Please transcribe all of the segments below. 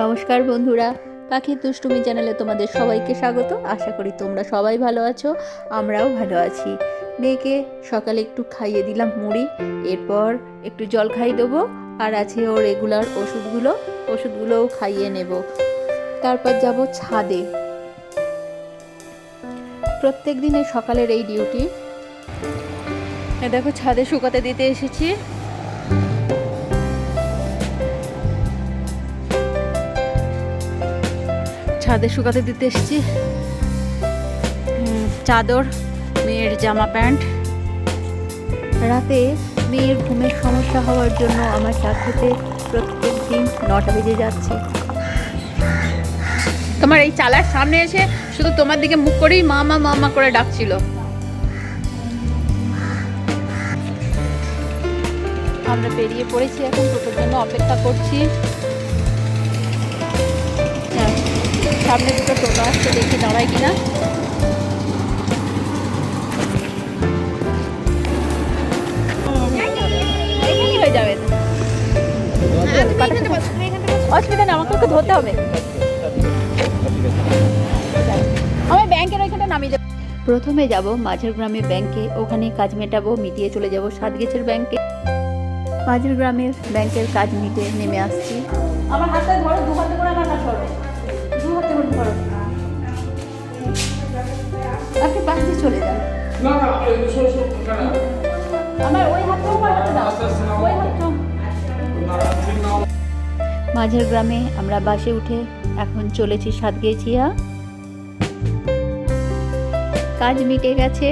নমস্কার বন্ধুরা, পাখির দুষ্টুমি চ্যানেলে তোমাদের সবাইকে স্বাগত। আশা করি তোমরা সবাই ভালো আছো, আমরাও ভালো আছি। মেয়েকে সকালে একটু খাইয়ে দিলাম মুড়ি, এরপর একটু জল খাই দেবো, আর আছে ও রেগুলার ওষুধগুলো, ওষুধগুলোও খাইয়ে নেব। তারপর যাব ছাদে। প্রত্যেক দিনের সকালের এই ডিউটি। দেখো ছাদে শুকাতে দিতে এসেছি। ছাদে শুকাতে দিতে এসেছি। চাদর মেয়ের জামা প্যান্ট। রাতে মেয়ের ঘুমের সমস্যা হওয়ার জন্য আমার চা খেতে প্রত্যেক দিন নটা বেজে যাচ্ছে। তোমার এই চালার সামনে এসে শুধু তোমার দিকে মুখ করেই মামা মা মা মা করে ডাকছিল। আমরা বেরিয়ে পড়েছি এখন টোটোর জন্য অপেক্ষা করছি। সামনে দুটো টোটো আসছে দেখি দাঁড়ায় কিনা। হয়ে যাবে। অসুবিধা নেই আমাকে ধরতে হবে। আমার ব্যাংকের ওইখানটা নামিয়ে দেবে। প্রথমে যাব মাঝের গ্রামে ব্যাংকে ওখানে কাজ মেটাবো মিটিয়ে চলে যাব সাতগেছের ব্যাংকে। মাঝের গ্রামের ব্যাংকের কাজ মিটে নেমে আসছি। আমার হাতটা ধরো দু হাতে করে আমার হাত হাতে আপনি পাশে চলে যান আমার ওই হাতে দাও। ওই মাঝের গ্রামে আমরা বাসে উঠে এখন চলেছি সাতগেছিয়া। কাজ মিটে গেছে।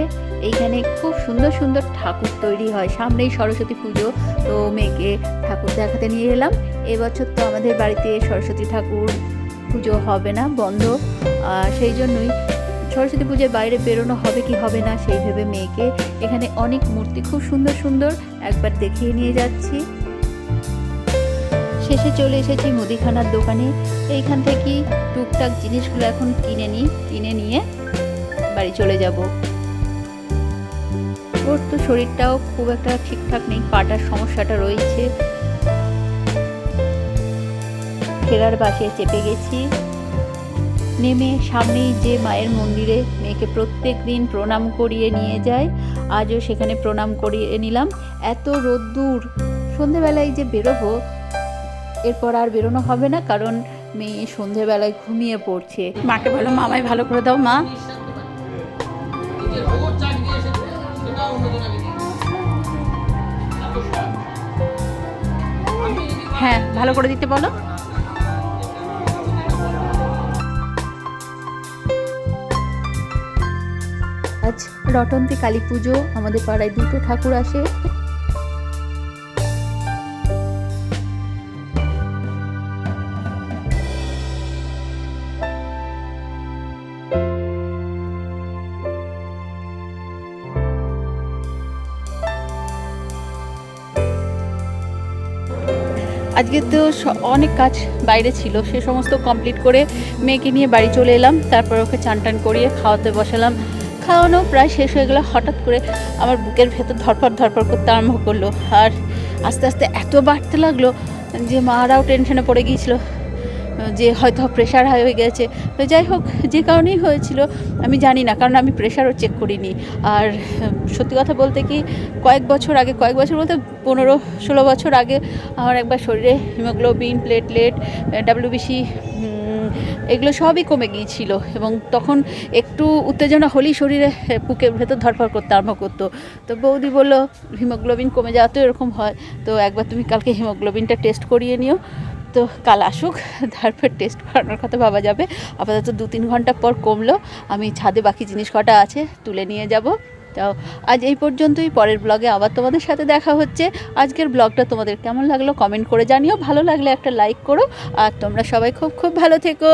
এইখানে খুব সুন্দর সুন্দর ঠাকুর তৈরি হয়। সামনেই সরস্বতী পুজো। তো মেয়েকে ঠাকুর দেখাতে নিয়ে এলাম। এবছর তো আমাদের বাড়িতে সরস্বতী ঠাকুর পুজো হবে না, বন্ধ। সেই জন্যই সরস্বতী পুজোর বাইরে বেরোনো হবে কি হবে না সেই ভেবে মেয়েকে এখানে অনেক মূর্তি খুব সুন্দর সুন্দর একবার দেখিয়ে নিয়ে যাচ্ছি। শেষে চলে এসেছি মুদিখানার দোকানে। এইখান থেকেই টুকটাক জিনিসগুলো এখন কিনে নিই, কিনে নিয়ে বাড়ি চলে যাব। ওর তো শরীরটাও খুব একটা ঠিকঠাক নেই, পাটার সমস্যাটা রয়েছে। ফেরার বাসে চেপে গেছি। নেমে সামনেই যে মায়ের মন্দিরে মেয়েকে প্রত্যেক দিন প্রণাম করিয়ে নিয়ে যায়, আজও সেখানে প্রণাম করিয়ে নিলাম। এত রোদ্দুর। সন্ধেবেলায় যে বেরোবো, এরপর আর বেরোনো হবে না, কারণ মেয়ে সন্ধেবেলায় ঘুমিয়ে পড়ছে। মাকে ভালো মামাই, ভালো করে দাও, মা। হ্যাঁ ভালো করে দিতে বলো। আজ রটন্তি কালী পুজো আমাদের পাড়ায় দুটো ঠাকুর আসে। আজকে তো অনেক কাজ বাইরে ছিল, সে সমস্ত কমপ্লিট করে মেয়েকে নিয়ে বাড়ি চলে এলাম, তারপর ওকে চান টান করিয়ে খাওয়াতে বসালাম। খাওয়ানো প্রায় শেষ হয়ে গেলো হঠাৎ করে আমার বুকের ভেতর ধরপর ধরপড় করতে আরম্ভ করল। আর আস্তে আস্তে এত বাড়তে লাগল যে মারাও টেনশনে পড়ে গিয়েছিল, যে হয়তো প্রেশার হাই হয়ে গেছে। তো যাই হোক, যে কারণেই হয়েছিল, আমি জানি না, কারণ আমি প্রেশারও চেক করিনি। আর সত্যি কথা বলতে কি, কয়েক বছর আগে, কয়েক বছর বলতে পনেরো, ষোলো বছর আগে আমার একবার শরীরে হিমোগ্লোবিন প্লেটলেট ডাব্লিউবিসি এগুলো সবই কমে গিয়েছিল এবং তখন একটু উত্তেজনা হলেই শরীরে বুকের ভেতর ধরফর করতে আরম্ভ করতো। তো বৌদি বলল, হিমোগ্লোবিন কমে যাওয়া তো এরকম হয়, তো একবার তুমি কালকে হিমোগ্লোবিনটা টেস্ট করিয়ে নিও। তো কাল আসুক, তারপর টেস্ট করানোর কথা ভাবা যাবে। আপাতত দু তিন ঘণ্টা পর কমলো। আমি ছাদে বাকি জিনিস কটা আছে তুলে নিয়ে যাব। তো আজ এই পর্যন্তই। পরের ব্লগে আবার তোমাদের সাথে দেখা হচ্ছে। আজকের ব্লগটা তোমাদের কেমন লাগল কমেন্ট করে জানিও। ভালো লাগলে একটা লাইক করো। আর তোমরা সবাই খুব খুব ভালো থেকো।